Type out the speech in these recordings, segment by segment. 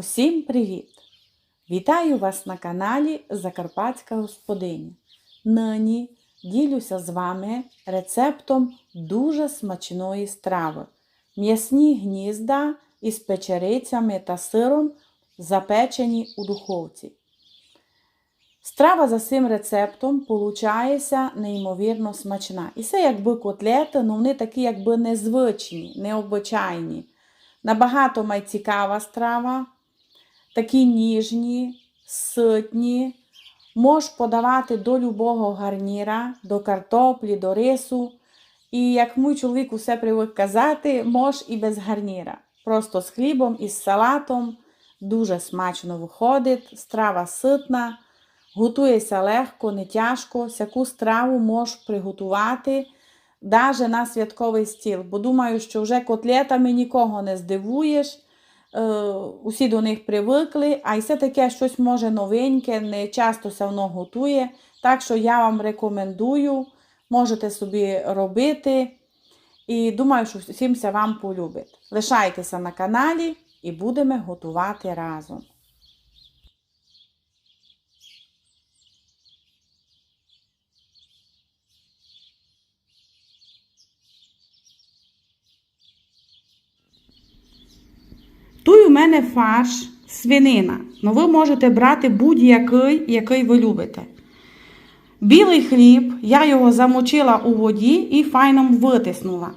Усім привіт! Вітаю вас на каналі Закарпатська господиня. Нині ділюся з вами рецептом дуже смачної страви. М'ясні гнізда із печерицями та сиром, запечені у духовці. Страва за цим рецептом получається неймовірно смачна. І це якби котлети, але вони такі якби незвичні, необичайні. Набагато майцікава страва, такі ніжні, ситні. Мож подавати до любого гарніра, до картоплі, до рису. І як мій чоловік усе привик казати, мож і без гарніра. Просто з хлібом і з салатом. Дуже смачно виходить, страва ситна, готується легко, не тяжко. Всяку страву можеш приготувати даже на святковий стіл. Бо думаю, що вже котлетами нікого не здивуєш. Е, усі до них привикли, а й все таке щось може новеньке, не часто все воно готує. Так що я вам рекомендую, можете собі робити. І думаю, що всім це вам полюбить. Лишайтеся на каналі і будемо готувати разом. Тут у мене фарш свинина. Ну ви можете брати будь-який, який ви любите. Білий хліб, я його замочила у воді і файно витиснула.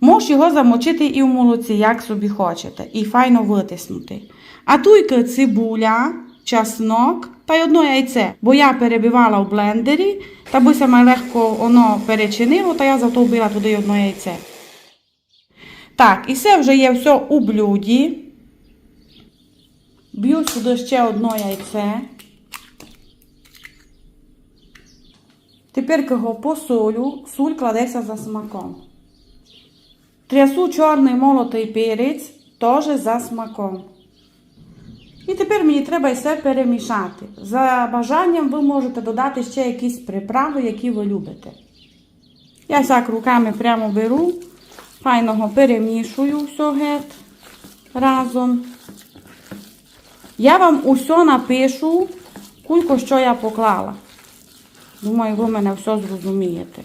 Можеш його замочити і в молоці, як собі хочете, і файно витиснути. А туйки цибуля, чеснок та й одно яйце. Бо я перебивала в блендері, та би саме легко воно перечинило, та я зато вбила туди одно яйце. Так, і це вже є все у блюді. Б'ю сюди ще одно яйце. Тепер його посолю, суль кладеться за смаком. Трясу чорний молотий перець, теж за смаком. І тепер мені треба все перемішати. За бажанням ви можете додати ще якісь приправи, які ви любите. Я так руками прямо беру, файного перемішую все геть разом. Я вам усе напишу, кулько що я поклала. Думаю, ви мене все зрозумієте.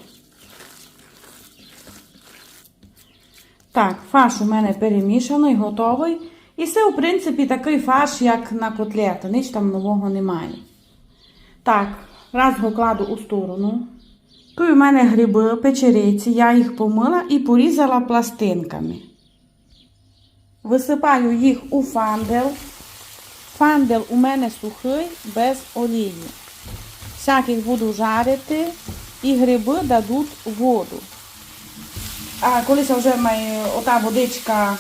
Так, фарш у мене перемішаний, готовий. І це, в принципі, такий фарш, як на котлети. Ніч там нового немає. Так, раз його кладу у сторону. Тут у мене гриби, печериці, я їх помила і порізала пластинками. Висипаю їх у фандел. Фандел у мене сухий, без олії. Всяких буду жарити і гриби дадуть воду. А коли вже має ота водичка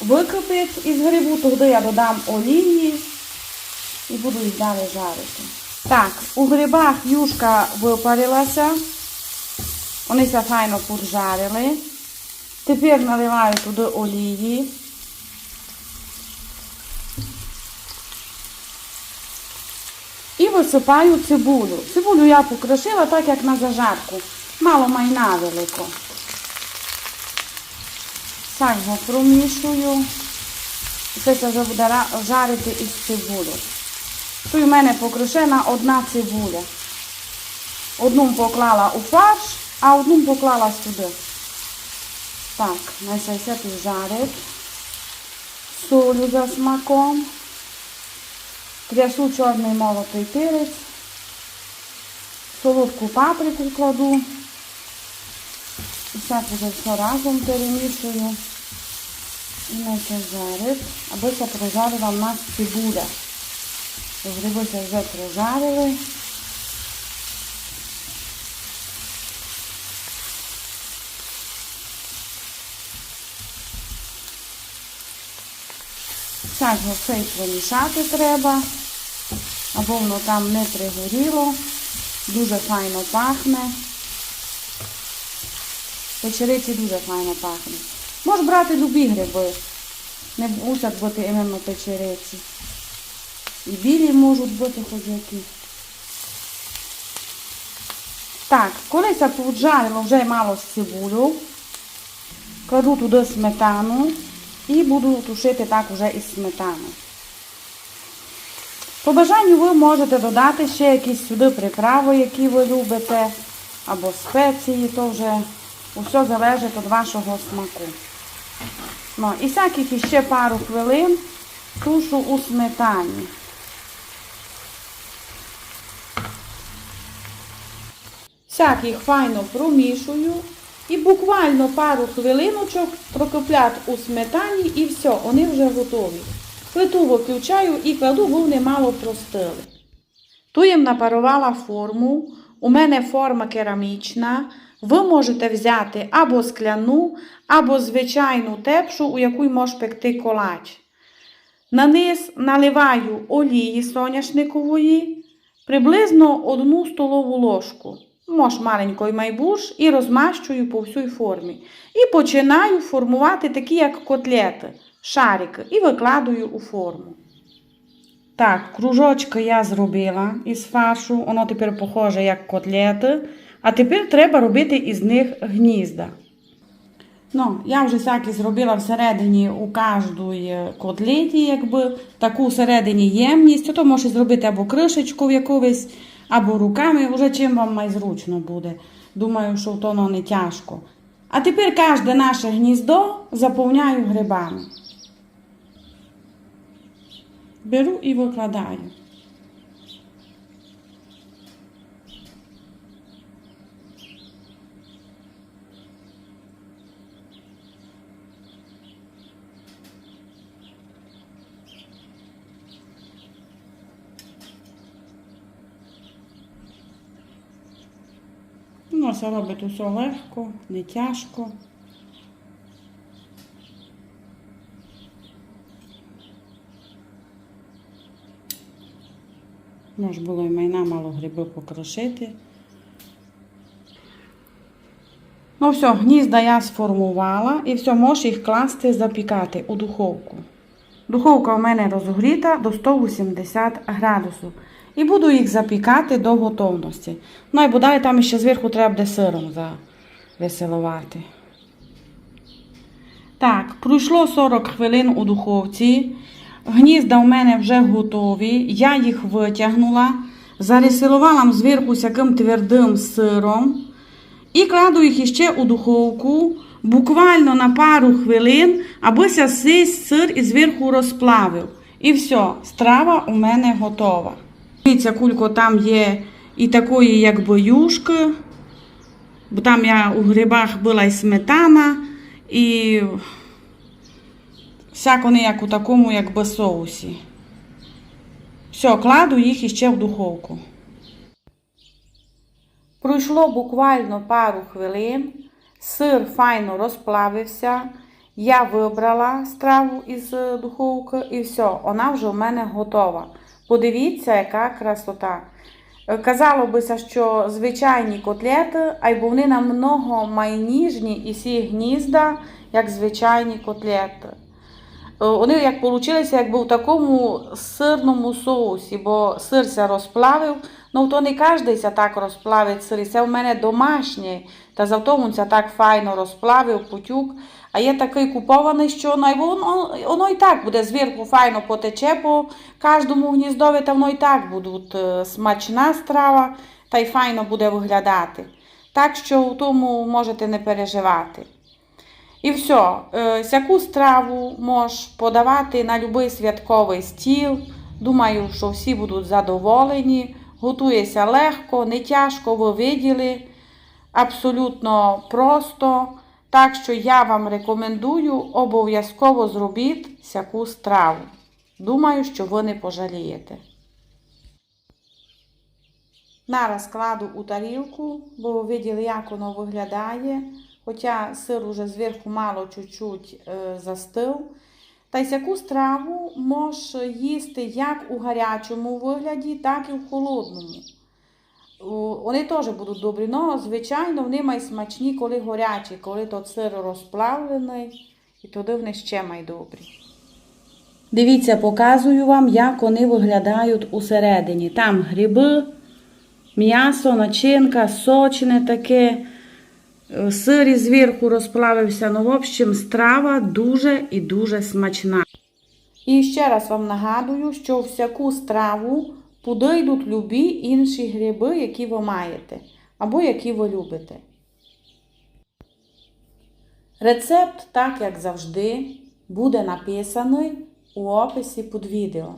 википить із грибу, тоді я додам олії і буду їх далі жарити. Так, у грибах юшка випарилася. Вони все файно поджарили. Тепер наливаю туди олії. І висипаю цибулю. Цибулю я покришила так, як на зажарку. Мало майна велико. Так його промішую. І це вже буде жарити із цибулю. Тут у мене покришена одна цибуля. Одну поклала у фарш, а одну поклала сюди. Так, нехай все тут жарить. Солю за смаком. Трясу чорний молотий перець. Солодку паприку кладу. І все вже все разом перемішую. І жарить, аби це прожарила в нас цибуля. Гриби це вже прожарили. Так, все промішати треба, або воно там не пригоріло. Дуже файно пахне. Печериці дуже файно пахнуть. Можеш брати любі гриби. Не мусять бути іменно печериці. І білі можуть бути хоч які. Так, коли це поджарило вже мало з цибулю, кладу туди сметану. І буду тушити так вже із сметаною. По бажанню ви можете додати ще якісь сюди приправи, які ви любите, або спеції, то вже усе залежить від вашого смаку. Ну, і всяких іще пару хвилин тушу у сметані. Всяких файно промішую і буквально пару хвилиночок прокоплять у сметані і все, вони вже готові. Плиту виключаю і кладу, бо вони мало простили. Ту їм напарувала форму. У мене форма керамічна. Ви можете взяти або скляну, або звичайну тепшу, у яку можеш пекти колач. На низ наливаю олії соняшникової, приблизно одну столову ложку. Мож маленький майбуш і розмащую по всій формі. І починаю формувати такі, як котлети, шарики, і викладую у форму. Так, кружочки я зробила із фаршу, воно тепер похоже як котлети. А тепер треба робити із них гнізда. Ну, я вже всякі зробила всередині у кожної котлеті, якби таку всередині ємність. То можеш зробити або кришечку в якогось, або руками, вже чим вам найзручно буде. Думаю, що воно не тяжко. А тепер кожне наше гніздо заповняю грибами. Беру і викладаю. Це робить усе легко, не тяжко. Може було і майна мало гриби покрошити. Ну все, гнізда я сформувала і все, можеш їх класти, запікати у духовку. Духовка у мене розогріта до 180 градусів. І буду їх запікати до готовності. Ну і бодай там ще зверху треба буде сиром завеселувати. Так, пройшло 40 хвилин у духовці. Гнізда у мене вже готові. Я їх витягнула, заресилувала зверху всяким твердим сиром. І кладу їх іще у духовку буквально на пару хвилин, аби ся сир і зверху розплавив. І все, страва у мене готова. Дивіться, кулько там є і такої, якби юшки, бо там я у грибах була і сметана, і всяко не як у такому, якби соусі. Все, кладу їх іще в духовку. Пройшло буквально пару хвилин, сир файно розплавився. Я вибрала страву із духовки і все, вона вже в мене готова. Подивіться, яка красота. Е, Казало бися, що звичайні котлети, а й вони намного майніжні і всі гнізда, як звичайні котлети. Е, Вони як получилися, якби в такому сирному соусі, бо сирся розплавив. Ну, то не кожен так розплавить сир. Це в мене домашнє. Та завто він ся так файно розплавив, потюк. А є такий купований, що воно, і так буде зверху файно потече по кожному гніздові, та воно і так буде смачна страва, та й файно буде виглядати. Так що в тому можете не переживати. І все, е, сяку страву можеш подавати на будь-який святковий стіл. Думаю, що всі будуть задоволені. Готується легко, не тяжко, ви виділи. Абсолютно просто. Так що я вам рекомендую обов'язково зробіть сяку страву. Думаю, що ви не пожалієте. Нараз кладу у тарілку, бо ви виділи, як воно виглядає. Хоча сир уже зверху мало чуть-чуть е, застив. Та й сяку страву можеш їсти як у гарячому вигляді, так і в холодному. Вони теж будуть добрі, але, звичайно, вони мають смачні, коли горячі, коли то сир розплавлений, і туди вони ще мають добрі. Дивіться, показую вам, як вони виглядають усередині. Там гриби, м'ясо, начинка, сочне таке. Е, Сир і зверху розплавився. Ну, в общем, страва дуже і дуже смачна. І ще раз вам нагадую, що всяку страву подійдуть любі інші гриби, які ви маєте, або які ви любите. Рецепт, так як завжди, буде написаний у описі під відео.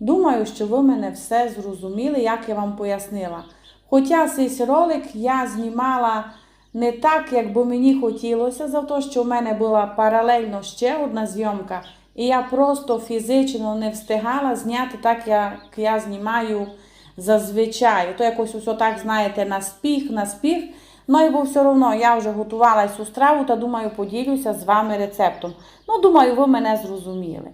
Думаю, що ви мене все зрозуміли, як я вам пояснила. Хоча цей ролик я знімала не так, як би мені хотілося, за те, що в мене була паралельно ще одна зйомка, і я просто фізично не встигала зняти так, як я знімаю зазвичай. То якось усе так, знаєте, на спіх, на спіх. Ну і бо все одно я вже готувала цю страву та думаю, поділюся з вами рецептом. Ну, думаю, ви мене зрозуміли.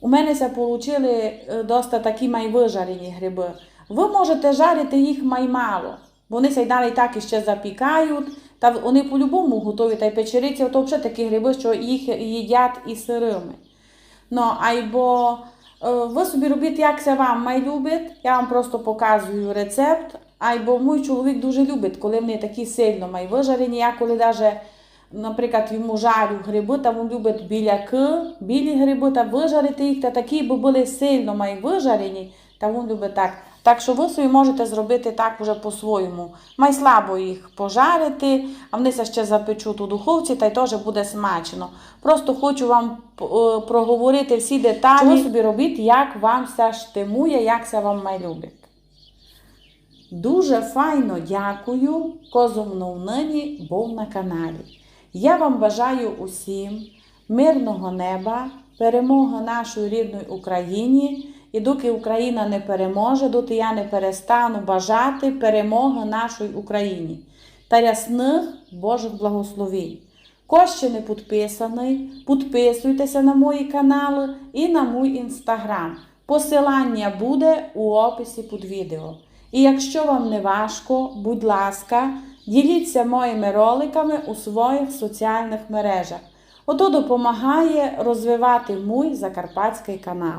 У мене це получили доста такі майвижарені гриби. Ви можете жарити їх маймало, вони ся й далі так іще запікають, та вони по-любому готові, та й печериці, то взагалі такі гриби, що їх їдять і сирими. Ну, або е, ви собі робіть, як це вам май я вам просто показую рецепт. Або мій чоловік дуже любить, коли вони такі сильно май вижарені. Я коли даже, наприклад, йому жарю гриби, та він любить біляки, білі гриби, та вижарити їх, та такі, бо були сильно май вижарені, та він любить так. Так що ви собі можете зробити так уже по-своєму. Май слабо їх пожарити, а вони се ще запечуть у духовці, та й теж буде смачно. Просто хочу вам е, проговорити всі деталі. Ви собі робіть, як вам все штимує, як це вам любить. Дуже файно дякую, козом нині був на каналі. Я вам бажаю усім мирного неба, перемоги нашої рідної Україні. І доки Україна не переможе, доти я не перестану бажати перемоги нашій Україні та рясних Божих благословень. Хто ще не підписаний, підписуйтеся на мої канали і на мій інстаграм. Посилання буде у описі під відео. І якщо вам не важко, будь ласка, діліться моїми роликами у своїх соціальних мережах. Ото допомагає розвивати мій закарпатський канал.